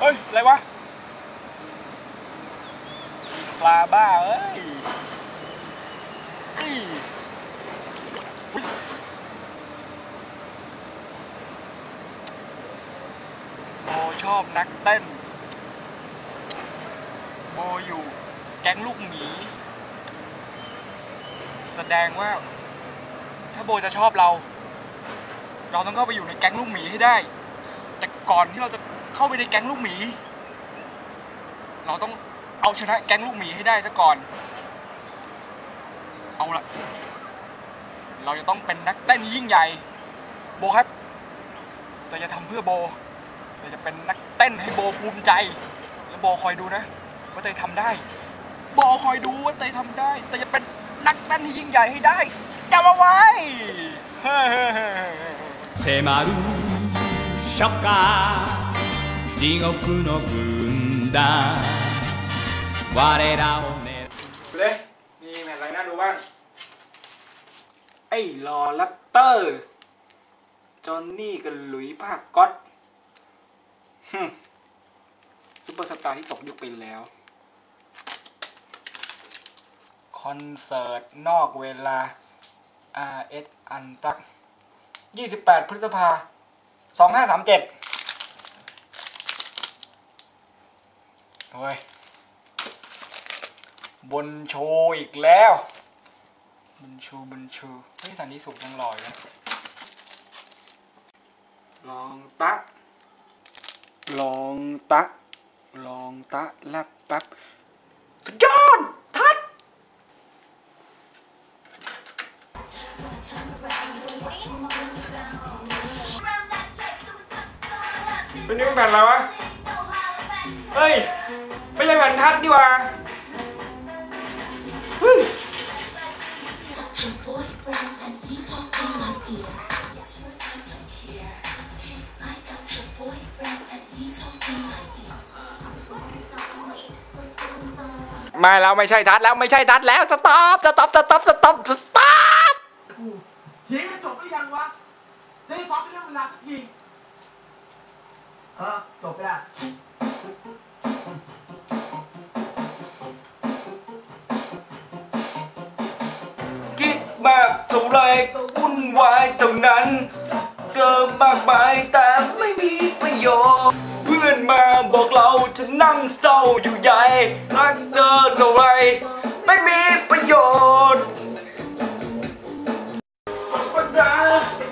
เฮ้ย อะไรวะ ปลาบ้าเอ้ยอี้อุ๊ยโบชอบนักเต้น โบอยู่แก๊งลูกหมี แสดงว่า ถ้าโบจะชอบเรา เราต้องเข้าไปอยู่ในแก๊งลูกหมีให้ได้ แต่ก่อนที่เราจะ เข้าไปในแก๊งลูกหมี เราต้องเอาชนะแก๊งลูกหมีให้ได้ซะก่อน เอาละเราจะต้องเป็นนักเต้นยิ่งใหญ่ โบครับ แต่จะทำเพื่อโบ แต่จะเป็นนักเต้นให้โบภูมิใจ แล้วโบคอยดูนะ ว่าเตยทำได้ โบคอยดูว่าเตยทำได้ แต่จะเป็นนักเต้นที่ยิ่งใหญ่ให้ได้จำเอาไว้เเซมารุช็กกา 地獄の軍団我らを狙う เลยมีแผ่นอะไรน่าดูบ้าง ไอ้ลอแรปเตอร์ จอนนี่กับหลุยส์ภาคก๊อตฮึ่มซุปเปอร์สตาร์ที่ตกยุคไปแล้ว คอนเสิร์ตนอกเวลา RS อันปลัก28 พฤษภา2537 โอ้ยบนโชว์อีกแล้วบนโชว์บนโชว์เฮ้ยสันนิสุขยังหล่อยนะลองตะลองตะลองตะแลบแป๊บสุดยอดทัดเป็นนี่มันแผ่นอะไรวะเฮ้ย ช่แผ่นทัดนี่หว่าไม่แล้วไม่ใช่ทัดแล้วไม่ใช่ทัดแล้วสต็อปสต็อปสต็อปสต็อปสต็อปทีมันจบหรือยังวะจะได้ซ้อมไปเรื่องเวลาสักทีเออจบไปละ กวุ่นวายเท่านั้น เกิดมากมายแต่ไม่มีประโยชน์ เพื่อนมาบอกเราจะนั่งเศร้าอยู่ใหญ่ รักเธอเท่าไร ไม่มีประโยชน์ปัญหา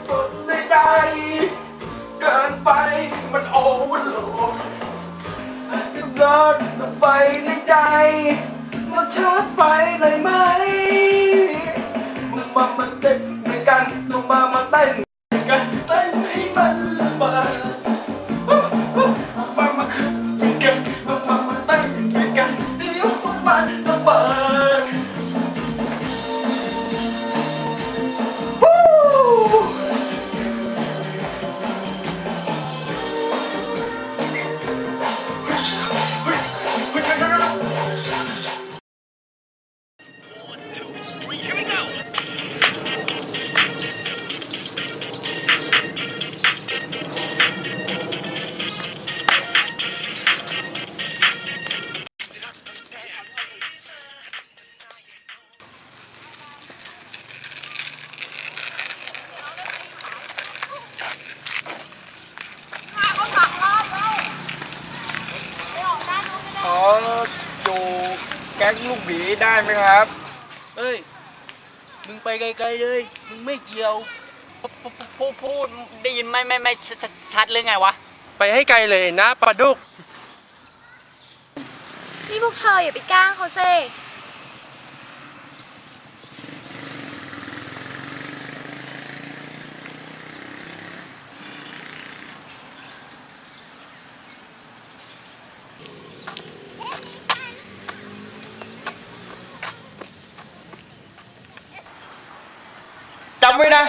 ฝนในใจเกินไปมันโอเวอร์โหลดเกิดไฟในใจมาชาร์จไฟเลยไหมมึง อดูแก๊งลูกหมีได้ไหมครับ เอ้ย มึงไปไกลๆเลย มึงไม่เกี่ยว พูดพูดได้ยินไม่ไม่ไม่ชัดชัดหรือไงวะ ไปให้ไกลเลยนะปลาดุก นี่พวกเธออย่าไปก้างเขาเซ่ ไว้นะ